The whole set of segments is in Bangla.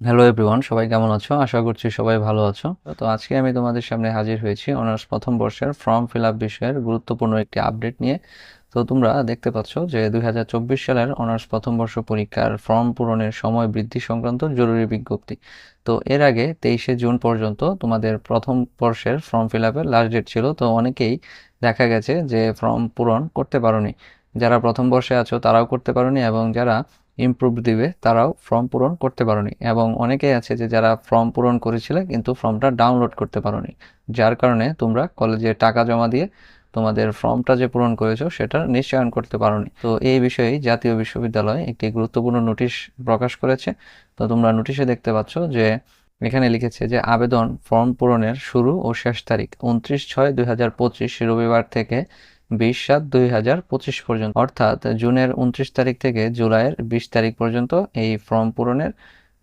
হ্যালো এভরিওয়ান সবাই কেমন আছো? আশা করছি সবাই ভালো আছো। তো আজকে আমি তোমাদের সামনে হাজির হয়েছি অনার্স প্রথম বর্ষের ফর্ম ফিল আপ বিষয়ের গুরুত্বপূর্ণ একটি আপডেট নিয়ে। তো তোমরা দেখতে পাচ্ছ যে দুই হাজার চব্বিশ সালের অনার্স প্রথম বর্ষ পরীক্ষার ফর্ম পূরণের সময় বৃদ্ধি সংক্রান্ত জরুরি বিজ্ঞপ্তি। তো এর আগে তেইশে জুন পর্যন্ত তোমাদের প্রথম বর্ষের ফর্ম ফিল আপের লাস্ট ডেট ছিল। তো অনেকেই দেখা গেছে যে ফর্ম পূরণ করতে পারোনি। যারা প্রথম বর্ষে আছো তারাও করতে পারোনি এবং যারা ইমপ্রুভ দিবে, তারাও ফর্ম পূরণ করতে পারোনি। এবং অনেকেই আছে যে যারা ফর্ম পূরণ করেছিলে কিন্তু ফর্মটা ডাউনলোড করতে পারোনি। যার কারণে তোমরা কলেজে টাকা জমা দিয়ে তোমাদের ফর্মটা যে পূরণ করেছ, সেটা নিশ্চয়ন করতে পারোনি। তো এই বিষয়ে জাতীয় বিশ্ববিদ্যালয় একটি গুরুত্বপূর্ণ নোটিশ প্রকাশ করেছে। তো তোমরা নোটিশে দেখতে পাচ্ছ যে এখানে লিখেছে যে আবেদন ফর্ম পূরণের শুরু ও শেষ তারিখ, উনত্রিশ ছয় দুই রবিবার থেকে বিশ সাত দুই হাজার পঁচিশ পর্যন্ত। অর্থাৎ জুনের উনত্রিশ তারিখ থেকে জুলাইয়ের বিশ তারিখ পর্যন্ত এই ফর্ম পূরণের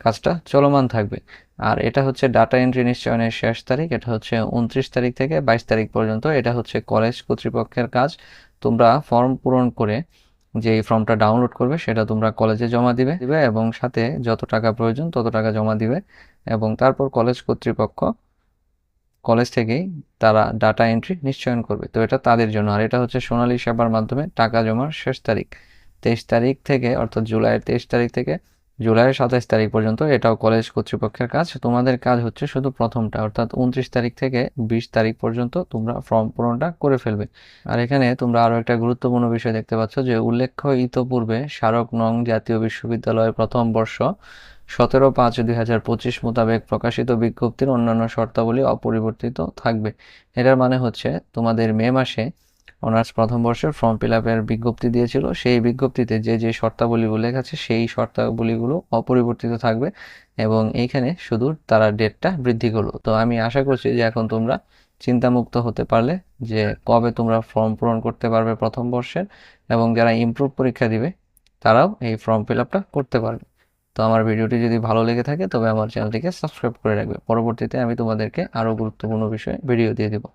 কাজটা চলমান থাকবে। আর এটা হচ্ছে ডাটা এন্ট্রি নিশ্চয়নের শেষ তারিখ, এটা হচ্ছে উনত্রিশ তারিখ থেকে বাইশ তারিখ পর্যন্ত, এটা হচ্ছে কলেজ কর্তৃপক্ষের কাজ। তোমরা ফর্ম পূরণ করে যে ফর্মটা ডাউনলোড করবে, সেটা তোমরা কলেজে জমা দিবে দিবে এবং সাথে যত টাকা প্রয়োজন তত টাকা জমা দিবে এবং তারপর কলেজ কর্তৃপক্ষ কলেজ থেকেই তারা ডাটা এন্ট্রি নিশ্চয়ন করবে। তো এটা তাদের জন্য। আর এটা হচ্ছে সোনালী সেবার মাধ্যমে টাকা জমার শেষ তারিখ। তেইশ তারিখ থেকে, অর্থাৎ জুলাইয়ের তেইশ তারিখ থেকে জুলাইয়ের সাতাইশ তারিখ পর্যন্ত এটাও কলেজ কর্তৃপক্ষের কাজ। তোমাদের কাজ হচ্ছে শুধু প্রথমটা, অর্থাৎ উনত্রিশ তারিখ থেকে বিশ তারিখ পর্যন্ত তোমরা ফর্ম পূরণটা করে ফেলবে। আর এখানে তোমরা আরও একটা গুরুত্বপূর্ণ বিষয় দেখতে পাচ্ছ যে উল্লেখ্য ইতোপূর্বে স্মারক নং জাতীয় বিশ্ববিদ্যালয়ের প্রথম বর্ষ সতেরো পাঁচ দুই হাজার পঁচিশ মোতাবেক প্রকাশিত বিজ্ঞপ্তির অন্যান্য শর্তাবলী অপরিবর্তিত থাকবে। এটার মানে হচ্ছে তোমাদের মে মাসে অনার্স প্রথম বর্ষের ফর্ম ফিল আপের বিজ্ঞপ্তি দিয়েছিল। সেই বিজ্ঞপ্তিতে যে যে শর্তাবলীগুলো লেখা আছে সেই শর্তাবলীগুলো অপরিবর্তিত থাকবে এবং এইখানে শুধু তারা ডেটটা বৃদ্ধি করল। তো আমি আশা করছি যে এখন তোমরা চিন্তামুক্ত হতে পারলে যে কবে তোমরা ফর্ম পূরণ করতে পারবে প্রথম বর্ষের এবং যারা ইমপ্রুভ পরীক্ষা দিবে, তারাও এই ফর্ম ফিল আপটা করতে পারবে। তো আমার ভিডিওটি যদি ভালো লেগে থাকে, তবে আমার চ্যানেলটিকে সাবস্ক্রাইব করে রাখবে। পরবর্তীতে আমি তোমাদেরকে আরও গুরুত্বপূর্ণ বিষয়ে ভিডিও দিয়ে দেবো।